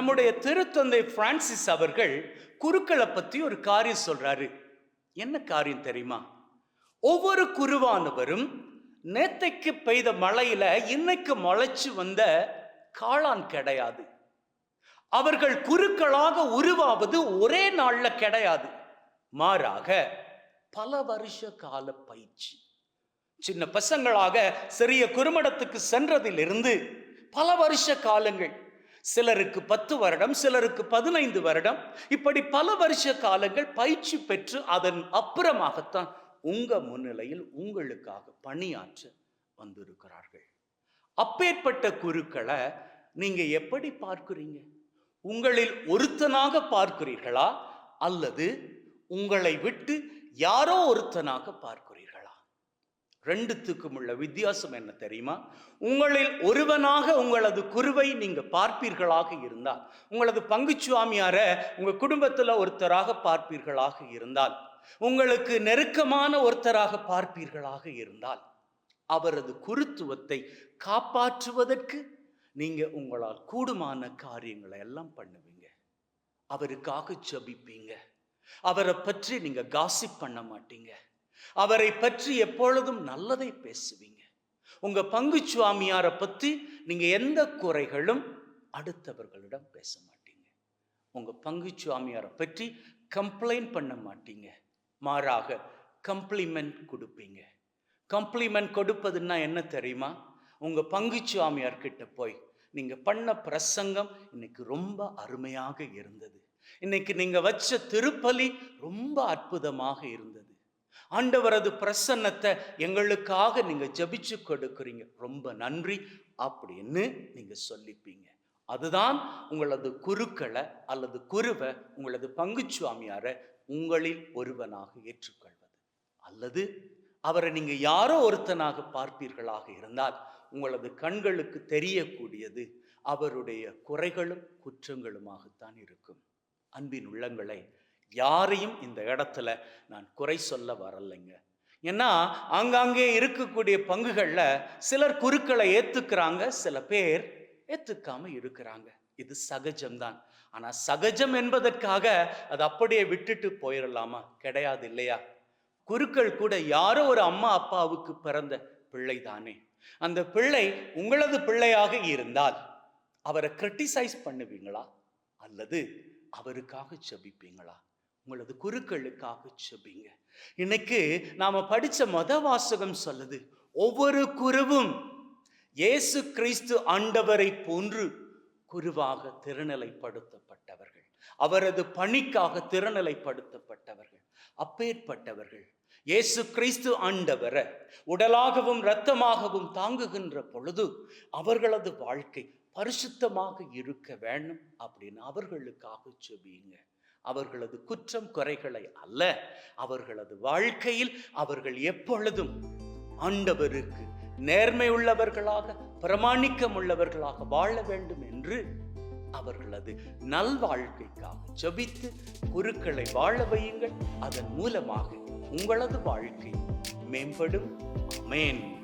நம்முடைய திருத்தந்தை பிரான்சிஸ் அவர்கள் குருக்களை பத்தி ஒரு காரியம் சொல்றாரு. என்ன காரியம் தெரியுமா? ஒவ்வொரு குருவானவரும் நேத்தைக்கு பெய்த மழையில இன்னைக்கு முளைச்சு வந்த காளான் கிடையாது. அவர்கள் குருக்களாக உருவாவது ஒரே நாள்ல கிடையாது. மாறாக பல வருஷ கால பயிற்சி. சின்ன பசங்களாக சிறிய குறுமடத்துக்கு சென்றதிலிருந்து பல வருஷ காலங்கள் சிலருக்கு பத்து வருடம் சிலருக்கு பதினைந்து வருடம். இப்படி பல வருஷ காலங்கள் பயிற்சி பெற்று அதன் அப்புறமாகத்தான் உங்க முன்னிலையில் உங்களுக்காக பணியாற்ற வந்திருக்கிறார்கள். அப்பேற்பட்ட குருக்களை நீங்க எப்படி பார்க்கிறீங்க? உங்களில் ஒருத்தனாக பார்க்கிறீர்களா? அல்லது உங்களை விட்டு யாரோ ஒருத்தனாக பார்க்க ரெண்டுத்துக்கும் உள்ள வித்தியாசம் என்ன தெரியுமா? உங்களில் ஒருவனாக உங்களது குருவை நீங்க பார்ப்பீர்களாக இருந்தால் உங்களது பங்குச்சுவாமியார உங்க குடும்பத்துல ஒருத்தராக பார்ப்பீர்களாக இருந்தால் உங்களுக்கு நெருக்கமான ஒருத்தராக பார்ப்பீர்களாக இருந்தால் அவரது குருத்துவத்தை காப்பாற்றுவதற்கு நீங்க உங்களால் கூடுமான காரியங்களை எல்லாம் பண்ணுவீங்க. அவருக்காக ஜபிப்பீங்க. அவரை பற்றி நீங்க காசிப் பண்ண மாட்டீங்க. அவரை பற்றி எப்பொழுதும் நல்லதை பேசுவீங்க. உங்க பங்கு சுவாமியாரை பத்தி நீங்க எந்த குறைகளும் அடுத்தவர்களிடம் பேச மாட்டீங்க. உங்க பங்கு சுவாமியாரை பற்றி கம்ப்ளைண்ட் பண்ண மாட்டீங்க. மாறாக கம்ப்ளிமெண்ட் கொடுப்பீங்க. கம்ப்ளிமெண்ட் கொடுப்பதுன்னா என்ன தெரியுமா? உங்க பங்கு சுவாமியார் கிட்ட போய் நீங்க பண்ண பிரசங்கம் இன்னைக்கு ரொம்ப அருமையாக இருந்தது. இன்னைக்கு நீங்க வச்ச திருப்பலி ரொம்ப அற்புதமாக இருந்தது. ஆண்டவரது பிரசன்னத்தை எங்களுக்காக நீங்க ஜபிச்சு கொடுக்குறீங்க. ரொம்ப நன்றி. அப்படின்னு நீங்கள் சொல்லிப்பீங்க. அதுதான் உங்களது குருக்களை அல்லது குருவை உங்களது பங்குச்சுவாமியாரை உங்களில் ஒருவனாக ஏற்றுக்கொள்வது. அல்லது அவரை நீங்க யாரோ ஒருத்தனாக பார்ப்பீர்களாக இருந்தால் உங்களது கண்களுக்கு தெரியக்கூடியது அவருடைய குறைகளும் குற்றங்களுமாகத்தான் இருக்கும். அன்பின் உள்ளங்களை யாரையும் இந்த இடத்துல நான் குறை சொல்ல வரலைங்க. ஏன்னா ஆங்காங்கே இருக்கக்கூடிய பங்குகளில் சிலர் குருக்களை ஏற்றுக்கிறாங்க சில பேர் ஏத்துக்காம இருக்கிறாங்க. இது சகஜம்தான். ஆனா சகஜம் என்பதற்காக அது அப்படியே விட்டுட்டு போயிடலாமா கிடையாது இல்லையா? குருக்கள் கூட யாரோ ஒரு அம்மா அப்பாவுக்கு பிறந்த பிள்ளை தானே அந்த பிள்ளை உங்களது பிள்ளையாக இருந்தால் அவரை கிரிட்டிசைஸ் பண்ணுவீங்களா? அல்லது அவருக்காக செபிப்பீங்களா உங்களது குருக்களுக்காக செபிங்க இன்னைக்கு நாம படிச்ச மத வாசகம் சொல்லுது ஒவ்வொரு குருவும் இயேசு கிறிஸ்து ஆண்டவரை போன்று குருவாக திருநிலைப்படுத்தப்பட்டவர்கள். அவரது பணிக்காக திருநிலைப்படுத்தப்பட்டவர்கள். அப்பேற்பட்டவர்கள். இயேசு கிறிஸ்து ஆண்டவரை உடலாகவும் இரத்தமாகவும் தாங்குகின்ற பொழுது அவர்களது வாழ்க்கை பரிசுத்தமாக இருக்க வேண்டும் அப்படின்னு அவர்களுக்காக செபியுங்க அவர்களது குற்றம் குறைகளை அல்ல அவர்களது வாழ்க்கையில் அவர்கள் எப்பொழுதும் ஆண்டவருக்கு நேர்மை உள்ளவர்களாக பிரமாணிக்கம் உள்ளவர்களாக வாழ வேண்டும் என்று அவர்களது நல்வாழ்க்கைக்காக ஜபித்து குருக்களை வாழ வையுங்கள். அதன் மூலமாக உங்களது வாழ்க்கை மேம்படும். அமேன்